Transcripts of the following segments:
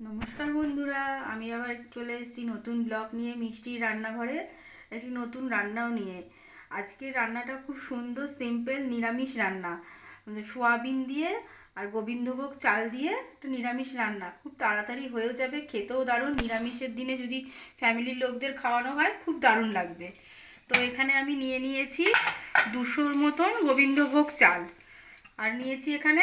নমস্কার বন্ধুরা, আমি আবার চলে এসেছি নতুন ব্লগ নিয়ে মিষ্টির রান্নাঘরে, একটি নতুন রান্নাও নিয়ে। আজকের রান্নাটা খুব সুন্দর সিম্পল নিরামিষ রান্না। মানে সোয়াবিন দিয়ে আর গোবিন্দভোগ চাল দিয়ে একটা নিরামিষ রান্না। খুব তাড়াতাড়ি হয়েও যাবে, খেতেও দারুণ। নিরামিষের দিনে যদি ফ্যামিলির লোকদের খাওয়ানো হয়, খুব দারুণ লাগবে। তো এখানে আমি নিয়ে নিয়েছি দুশোর মতন গোবিন্দভোগ চাল। আর নিয়েছি এখানে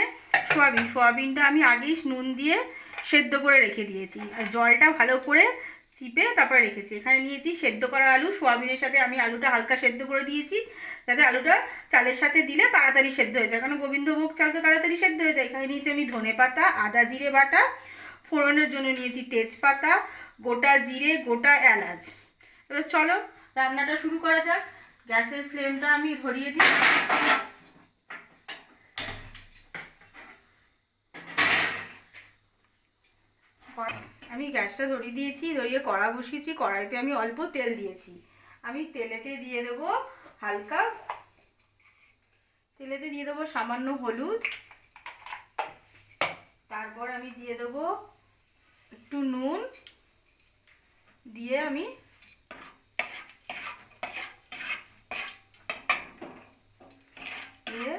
সোয়াবিন। সোয়াবিনটা আমি আগেই নুন দিয়ে সেদ্ধ করে রেখে দিয়েছি। আর জলটা ভালো করে চিপে তারপরে রেখেছি। এখানে নিয়েছি সেদ্ধ করা আলু। সোয়াবিনের সাথে আমি আলুটা হালকা সেদ্ধ করে দিয়েছি, যাতে আলুটা চালের সাথে দিলে তাড়াতাড়ি সেদ্ধ হয়ে যায়। কারণ গোবিন্দভোগ চাল তো তাড়াতাড়ি সেদ্ধ হয়ে যায়। এখানে নিয়েছি আমি ধনে পাতা, আদা জিরে বাটা, ফোড়নের জন্য নিয়েছি তেজপাতা, গোটা জিরে, গোটা এলাচ। এবার চলো রান্নাটা শুরু করা যাক। গ্যাসের ফ্লেমটা আমি ধরিয়ে দিই কড়া- আমি গ্যাসটা ধরিয়ে দিয়েছি, ধরিয়ে কড়া বসিয়েছি, কড়াইতে আমি অল্প তেল দিয়েছি। আমি তেলেতে দিয়ে দেবো হালকা, তেলেতে দিয়ে দেবো সামান্য হলুদ। তারপর আমি দিয়ে দেবো একটু নুন। দিয়ে আমি দিয়ে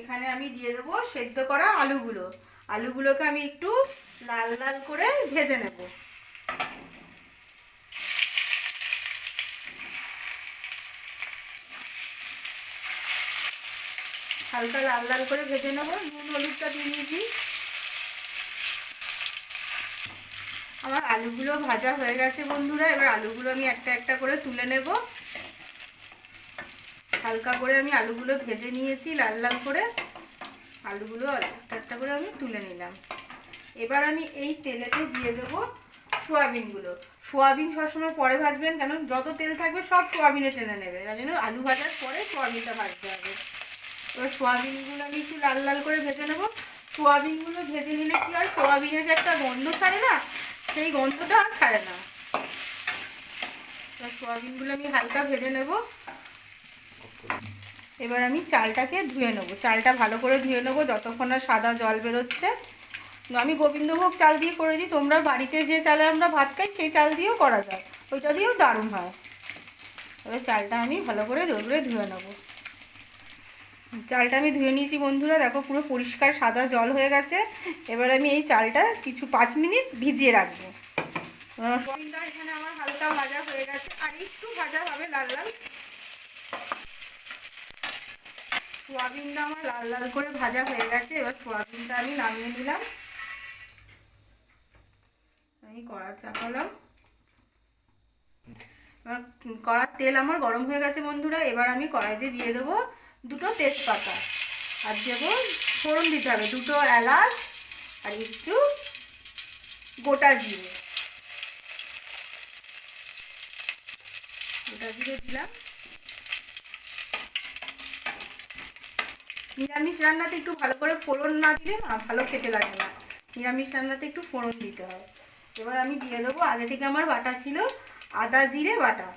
এখানে আমি দিয়ে দেবো সেদ্ধ করা আলুগুলো। আলুগুলোকে আমি একটু লাল লাল করে ভেজে নেব। হালকা লাল লাল করে ভেজে নেব। নুন, হলুদটা দিয়ে দিয়েছি। আমার আলুগুলো ভাজা হয়ে গেছে বন্ধুরা, এবার আলুগুলো আমি একটা একটা করে তুলে নেব। হালকা করে আমি আলুগুলো ভেজে নিয়েছি লাল লাল করে। আলুগুলো একটা একটা করে আমি তুলে নিলাম। এবার আমি এই তেলেতে দিয়ে দেবো সোয়াবিনগুলো। সোয়াবিন সবসময় পরে ভাজবেন, কেন? যত তেল থাকবে সব সোয়াবিনে টেনে নেবে। তাই জন্য আলু ভাজার পরে সোয়াবিনটা ভাজতে হবে। এবার সোয়াবিনগুলো আমি একটু লাল লাল করে ভেজে নেব। সোয়াবিনগুলো ভেজে নিলে কি হয়? সোয়াবিনের যে একটা গন্ধ ছাড়ে না, সেই গন্ধটা আর ছাড়ে না। সোয়াবিনগুলো আমি হালকা ভেজে নেব। এবার আমি চালটাকে ধুয়ে নেব। চালটা ভালো করে ধুয়ে নেব, যতক্ষণ না সাদা জল বেরোচ্ছে। আমি গোবিন্দভোগ চাল দিয়ে করে দিই, তোমরা বাড়িতে যে চালে আমরা ভাত খাই, সেই চাল দিয়েও করা যায়। ওইটা দিয়েও দারুণ হয়। এবার চালটা আমি ভালো করে ধরে ধুয়ে নেব। চালটা আমি ধুয়ে নিয়েছি, বন্ধুরা, দেখো পুরো পরিষ্কার সাদা জল হয়ে গেছে। এবার আমি এই চালটা কিছু পাঁচ মিনিট ভিজিয়ে রাখব। এখানে আমার হালকা ভাজা হয়ে গেছে, আর একটু ভাজা হবে লাল লাল। সোয়াবিনটা আমার লাল লাল করে ভাজা হয়ে গেছে, এবার সোয়াবিনটা আমি নামিয়ে নিলাম। আমি কড়া চাপালাম। কড়ার তেল আমার গরম হয়ে গেছে বন্ধুরা, এবার আমি কড়াইতে দিয়ে দেবো দুটো তেজপাতা। আর দেবো ফোড়ন দিতে হবে, দুটো এলাচ আর একটু গোটা জিরে। গোটা জিরে দিলাম। নিরামিষ রান্নাতে একটু ভালো করে ফোড়ন না দিলে না ভালো খেতে লাগে না। নিরামিষ রান্নাতে একটু ফোড়ন দিতে হয়। এবার আমি দিয়ে দেবো। আগে থেকে আমার বাটা ছিল আদা জিরে বাটা।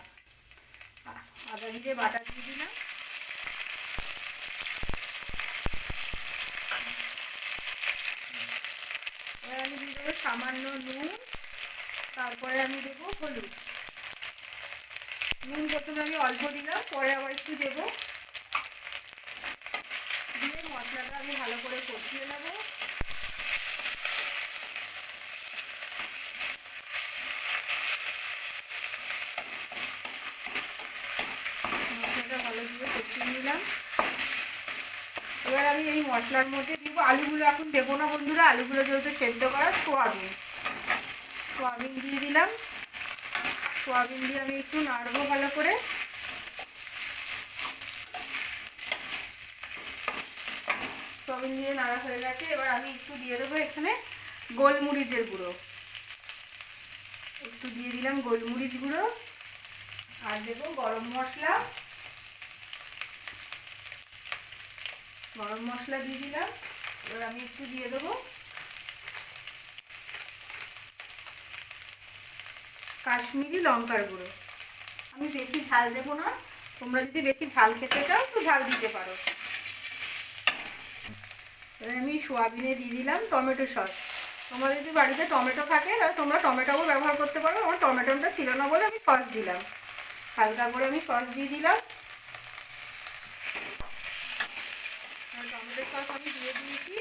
আদা জিরে বাটা দিয়ে দিলাম। এবার আমি দিয়ে দেবো সামান্য নুন। তারপরে আমি দেবো হলুদ। নুন প্রথমে আমি অল্প দিলাম, পরে আবার একটু দেবো। দিয়ে মশলাটা আমি ভালো করে কষিয়ে নেব মশলাটা ভালো করে কষিয়ে নিলাম এবার আমি এই মশলার মধ্যে দিব। আলুগুলো এখন দেবো না বন্ধুরা, আলুগুলো যেহেতু সেদ্ধ করা সোয়াবিন। সোয়াবিন দিয়ে দিলাম। সোয়াবিন দিয়ে আমি একটু নাড়বো ভালো করে। সোয়াবিন দিয়ে নাড়া হয়ে গেছে। এবার আমি একটু দিয়ে দেবো এখানে গোলমরিচের গুঁড়ো। একটু দিয়ে দিলাম গোলমরিচ গুঁড়ো। আর দেবো গরম মশলা। গরম মশলা দিয়ে দিলাম। এবার আমি একটু দিয়ে দেবো। কাশ্মীরি লঙ্কার গুঁড়ো। আমি বেশি ঝাল দেবো না। তোমরা যদি বেশি ঝাল খেতে চাও, তো ঝাল দিতে পারো। এবার আমি সোয়াবিনে দিয়ে দিলাম টমেটো সস। তোমাদের যদি বাড়িতে টমেটো থাকে, তাহলে তোমরা টমেটোও ব্যবহার করতে পারো। আমার টমেটোটা ছিল না বলে আমি সস দিলাম। হালকা করে আমি সস দিয়ে দিলাম। টমেটো সস আমি দিয়ে দিয়েছি।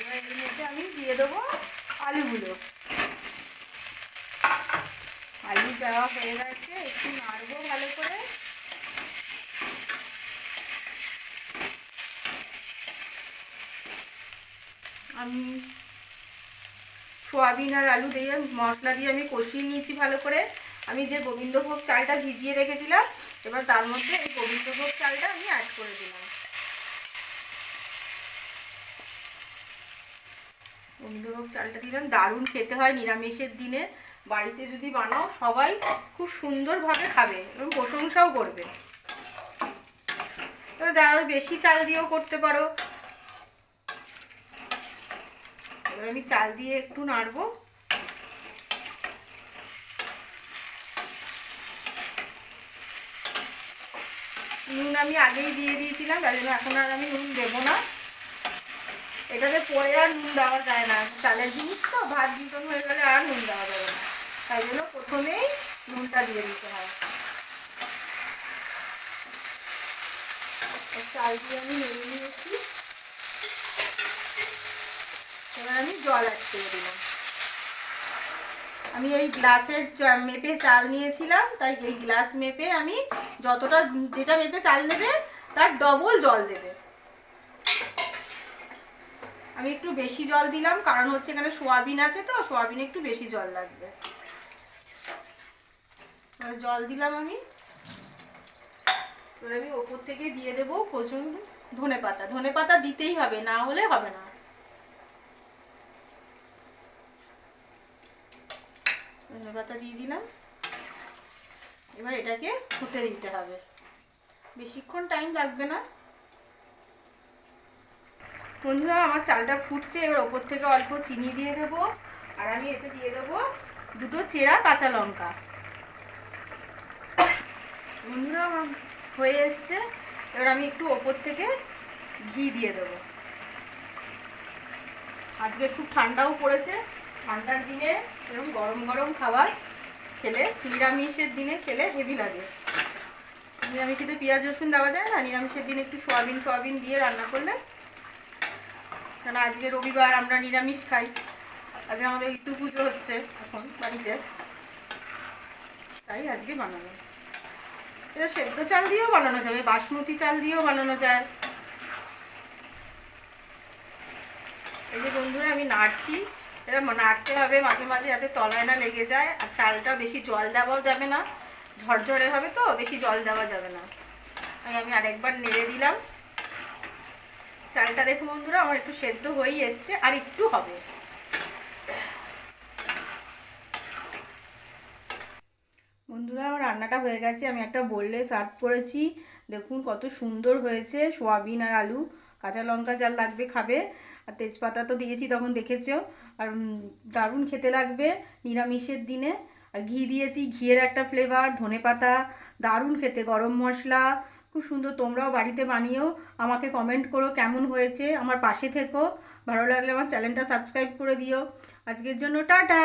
এবার এর মধ্যে আমি দিয়ে দেবো আলুগুলো। আলু দেওয়া হয়ে গেছে, একটু নাড়বো ভালো করে। আমি সোয়াবিন আর আলু দিয়ে মশলা দিয়ে আমি কষিয়ে নিয়েছি ভালো করে। আমি যে গোবিন্দভোগ চালটা ভিজিয়ে রেখেছিলাম, এবার তার মধ্যে এই গোবিন্দভোগ চালটা আমি অ্যাড করে দিলাম। গোবিন্দভোগ চালটা দিলাম। দারুণ খেতে হয় নিরামিষের দিনে। বাড়িতে যদি বানাও, সবাই খুব সুন্দরভাবে খাবে এবং প্রশংসাও করবে। যারা বেশি চাল দিয়েও করতে পারো, এবার আমি চাল দিয়ে একটু নাড়বো। নুন আমি আগেই দিয়ে দিয়েছিলাম, তাই জন্য এখন আর আমি নুন দেবো না। এটাতে পরে আর নুন দেওয়া যায় না। চালের জিনিস তো, ভাত দুজন হয়ে গেলে আর নুন দেওয়া যাবে না। তাই জন্য প্রথমেই নুনটা দিয়ে দিতে হয়। চাল দিয়ে আমি নেড়ে নিয়েছি। এবার আমি জল অ্যাড করে দিলাম আমি এই গ্লাসের মেপে চাল নিয়েছিলাম, তাই এই গ্লাস মেপে আমি যতটা যেটা মেপে চাল নেবে, তার ডবল জল দেবে। আমি একটু বেশি জল দিলাম, কারণ হচ্ছে এখানে সোয়াবিন আছে তো, সোয়াবিন একটু বেশি জল লাগবে। জল দিলাম আমি। এবার আমি ওপর থেকে দিয়ে দেবো প্রচুর ধনে পাতা। ধনে পাতা দিতেই হবে, না হলে হবে না। ধনে পাতা দিয়ে দিলাম। এবার এটাকে ফুটে দিতে হবে। বেশিক্ষণ টাইম লাগবে না। বন্ধুরা, আমার চালটা ফুটছে, এবার ওপর থেকে অল্প চিনি দিয়ে দেবো। আর আমি এতে দিয়ে দেবো দুটো চেরা কাঁচা লঙ্কা। বন্ধুরা, আমার হয়ে এসছে। এবার আমি একটু ওপর থেকে ঘি দিয়ে দেবো। আজকে খুব ঠান্ডাও পড়েছে। ঠান্ডার দিনে এরকম গরম গরম খাবার খেলে, নিরামিষের দিনে খেলে হেভি লাগে। নিরামিষে তো পেঁয়াজ রসুন দেওয়া যায় না, নিরামিষের দিনে একটু সোয়াবিন সোয়াবিন দিয়ে রান্না করলে কারণ আজকে রবিবার আমরা নিরামিষ খাই। আজকে আমাদের ইতু পুজো হচ্ছে এখন বাড়িতে। তাই আজকে বানানো এটা সেদ্ধ চাল দিয়েও বানানো যাবে, বাসমতি চাল দিয়েও বানানো যায়। এই যে বন্ধুরা, আমি নাড়ছি। এটা নাড়তে হবে মাঝে মাঝে যাতে তলায় না লেগে যায়। আর চালটা বেশি জল দেওয়াও যাবে না। ঝরঝরে হবে তো, বেশি জল দেওয়া যাবে না। আমি আরেকবার নেড়ে দিলাম। চালটা দেখো বন্ধুরা, আমার একটু সেদ্ধ হয়েই এসছে, আর একটু হবে। বন্ধুরা, আমার রান্নাটা হয়ে গেছে, আমি একটা বললে সার্ভ করেছি। দেখুন কত সুন্দর হয়েছে, সোয়াবিন আর আলু। কাঁচা লঙ্কা যার লাগবে খাবে, আর তেজপাতা তো দিয়েছি তখন দেখেছ। আর দারুণ খেতে লাগবে নিরামিষের দিনে। আর ঘি দিয়েছি, ঘিয়ের একটা ফ্লেভার ধনে পাতা দারুণ খেতে, গরম মশলা। খুব সুন্দর, তোমরাও বাড়িতে বানিয়েও আমাকে কমেন্ট করো কেমন হয়েছে, আমার পাশে থেকো, ভালো লাগলে আমার চ্যানেলটা সাবস্ক্রাইব করে দিও। আজকের জন্য টাটা!